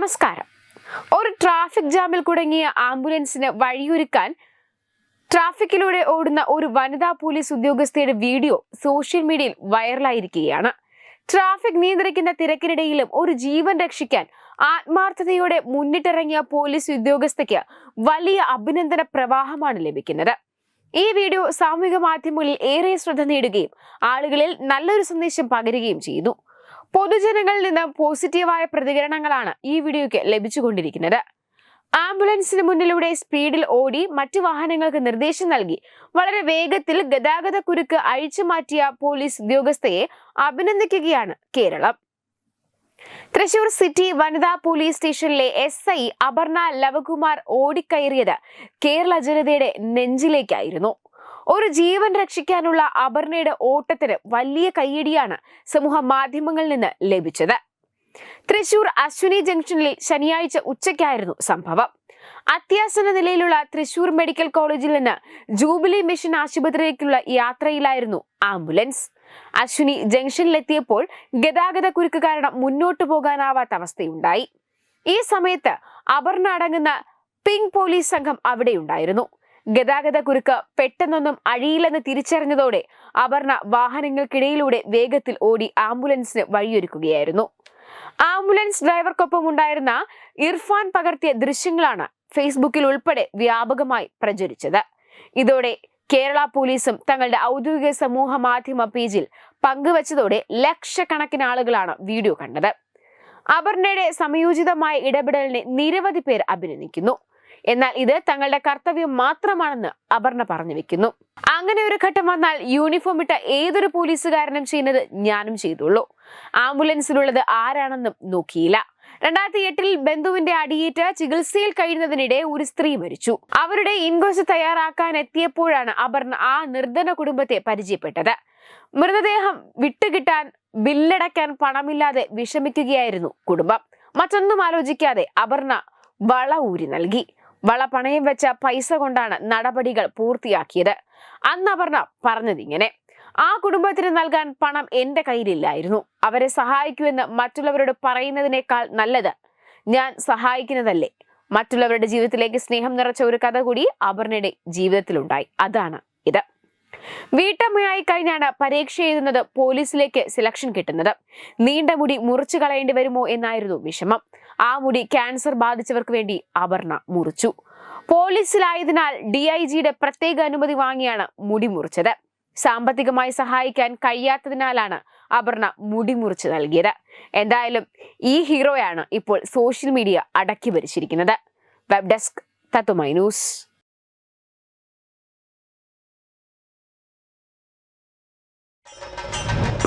നമസ്കാരം. ഒരു ട്രാഫിക് ജാമിൽ കുടുങ്ങിയ ആംബുലൻസിന് വഴിയൊരുക്കാൻ ട്രാഫിക്കിലൂടെ ഓടുന്ന ഒരു വനിതാ പോലീസ് ഉദ്യോഗസ്ഥയുടെ വീഡിയോ സോഷ്യൽ മീഡിയയിൽ വൈറലായിരിക്കുകയാണ് ട്രാഫിക് നിയന്ത്രിക്കുന്ന തിരക്കിനിടയിലും ഒരു ജീവൻ രക്ഷിക്കാൻ ആത്മാർത്ഥതയോടെ മുന്നിട്ടിറങ്ങിയ പോലീസ് ഉദ്യോഗസ്ഥയ്ക്ക് വലിയ അഭിനന്ദന പ്രവാഹമാണ് ലഭിക്കുന്നത്. ഈ വീഡിയോ സാമൂഹിക മാധ്യമങ്ങളിൽ ഏറെ ശ്രദ്ധ നേടുകയും ആളുകളിൽ നല്ലൊരു സന്ദേശം പകരുകയും ചെയ്യുന്നു പൊതുജനങ്ങളിൽ നിന്ന് പോസിറ്റീവായ പ്രതികരണങ്ങളാണ് ഈ വീഡിയോയ്ക്ക് ലഭിച്ചുകൊണ്ടിരിക്കുന്നത്. ആംബുലൻസിന് മുന്നിലൂടെ സ്പീഡിൽ ഓടി മറ്റു വാഹനങ്ങൾക്ക് നിർദ്ദേശം നൽകി വളരെ വേഗത്തിൽ ഗതാഗത കുരുക്ക് അഴിച്ചു മാറ്റിയ പോലീസ് ഉദ്യോഗസ്ഥയെ അഭിനന്ദിക്കുകയാണ് കേരളം. തൃശൂർ സിറ്റി വനിതാ പോലീസ് സ്റ്റേഷനിലെ എസ് ഐ അപർണ ലവകുമാർ ഓടിക്കയറിയത് കേരള ജനതയുടെ നെഞ്ചിലേക്കായിരുന്നു. ഒരു ജീവൻ രക്ഷിക്കാനുള്ള അപർണയുടെ ഓട്ടത്തിന് വലിയ കയ്യടിയാണ് സമൂഹ മാധ്യമങ്ങളിൽ നിന്ന് ലഭിച്ചത്. തൃശൂർ അശ്വിനി ജംഗ്ഷനിൽ ശനിയാഴ്ച ഉച്ചയ്ക്കായിരുന്നു സംഭവം. അത്യാസന നിലയിലുള്ള തൃശൂർ മെഡിക്കൽ കോളേജിൽ നിന്ന് ജൂബിലി മിഷൻ ആശുപത്രിയിലേക്കുള്ള യാത്രയിലായിരുന്നു ആംബുലൻസ്. അശ്വിനി ജംഗ്ഷനിലെത്തിയപ്പോൾ ഗതാഗത കുരുക്ക് കാരണം മുന്നോട്ടു പോകാനാവാത്ത അവസ്ഥയുണ്ടായി. ഈ സമയത്ത് അപർണ അടങ്ങുന്ന പിങ്ക് പോലീസ് സംഘം അവിടെയുണ്ടായിരുന്നു. ഗതാഗത കുരുക്ക് പെട്ടെന്നൊന്നും അഴിയില്ലെന്ന് തിരിച്ചറിഞ്ഞതോടെ അപർണ വാഹനങ്ങൾക്കിടയിലൂടെ വേഗത്തിൽ ഓടി ആംബുലൻസിന് വഴിയൊരുക്കുകയായിരുന്നു. ആംബുലൻസ് ഡ്രൈവർക്കൊപ്പം ഉണ്ടായിരുന്ന ഇർഫാൻ പകർത്തിയ ദൃശ്യങ്ങളാണ് ഫേസ്ബുക്കിൽ ഉൾപ്പെടെ വ്യാപകമായി പ്രചരിച്ചത്. ഇതോടെ കേരള പോലീസും തങ്ങളുടെ ഔദ്യോഗിക സമൂഹ മാധ്യമ പേജിൽ പങ്കുവച്ചതോടെ ലക്ഷക്കണക്കിന് ആളുകളാണ് വീഡിയോ കണ്ടത്. അപർണയുടെ സമയോചിതമായ ഇടപെടലിനെ നിരവധി പേർ അഭിനന്ദിക്കുന്നു. എന്നാൽ ഇത് തങ്ങളുടെ കർത്തവ്യം മാത്രമാണെന്ന് അപർണ പറഞ്ഞു വെക്കുന്നു. അങ്ങനെ ഒരു ഘട്ടം വന്നാൽ യൂണിഫോം ഇട്ട ഏതൊരു പോലീസുകാരനും ചെയ്യുന്നത് ഞാനും ചെയ്തുള്ളൂ. ആംബുലൻസിലുള്ളത് ആരാണെന്നും നോക്കിയില്ല. രണ്ടായിരത്തി എട്ടിൽ ബന്ധുവിന്റെ അടിയേറ്റ് ചികിത്സയിൽ കഴിയുന്നതിനിടെ ഒരു സ്ത്രീ മരിച്ചു. അവരുടെ ഇൻകോസ് തയ്യാറാക്കാൻ എത്തിയപ്പോഴാണ് അപർണ ആ നിർധന കുടുംബത്തെ പരിചയപ്പെട്ടത്. മൃതദേഹം വിട്ടുകിട്ടാൻ ബില്ലടയ്ക്കാൻ പണമില്ലാതെ വിഷമിക്കുകയായിരുന്നു കുടുംബം. മറ്റൊന്നും ആലോചിക്കാതെ അപർണ വള ഊരി നൽകി. വള പണയം വെച്ച പൈസ കൊണ്ടാണ് നടപടികൾ പൂർത്തിയാക്കിയത്. അന്ന് അപർണ പറഞ്ഞതിങ്ങനെ ആ കുടുംബത്തിന് നൽകാൻ പണം എന്റെ കയ്യിലില്ലായിരുന്നു. അവരെ സഹായിക്കുമെന്ന് മറ്റുള്ളവരോട് പറയുന്നതിനേക്കാൾ നല്ലത് ഞാൻ സഹായിക്കുന്നതല്ലേ. മറ്റുള്ളവരുടെ ജീവിതത്തിലേക്ക് സ്നേഹം നിറച്ച ഒരു കഥ കൂടി അപർണയുടെ ജീവിതത്തിലുണ്ടായി. അതാണ് ഇത്. വീട്ടമ്മയായി കഴിഞ്ഞാണ് പരീക്ഷ എഴുതുന്നത് പോലീസിലേക്ക് സെലക്ഷൻ കിട്ടുന്നത്. നീണ്ട മുടി മുറിച്ചു കളയേണ്ടി വരുമോ എന്നായിരുന്നു വിഷമം. ആ മുടി ക്യാൻസർ ബാധിച്ചവർക്ക് വേണ്ടി അപർണ മുറിച്ചു. പോലീസിലായതിനാൽ ഡി ഐ ജിയുടെ പ്രത്യേക അനുമതി വാങ്ങിയാണ് മുടി മുറിച്ചത്. സാമ്പത്തികമായി സഹായിക്കാൻ കഴിയാത്തതിനാലാണ് അപർണ മുടി മുറിച്ച് നൽകിയത്. എന്തായാലും ഈ ഹീറോയാണ് ഇപ്പോൾ സോഷ്യൽ മീഡിയ അടക്കി ഭരിച്ചിരിക്കുന്നത്. വെബ് ഡെസ്ക് തത്തുമൈ ന്യൂസ്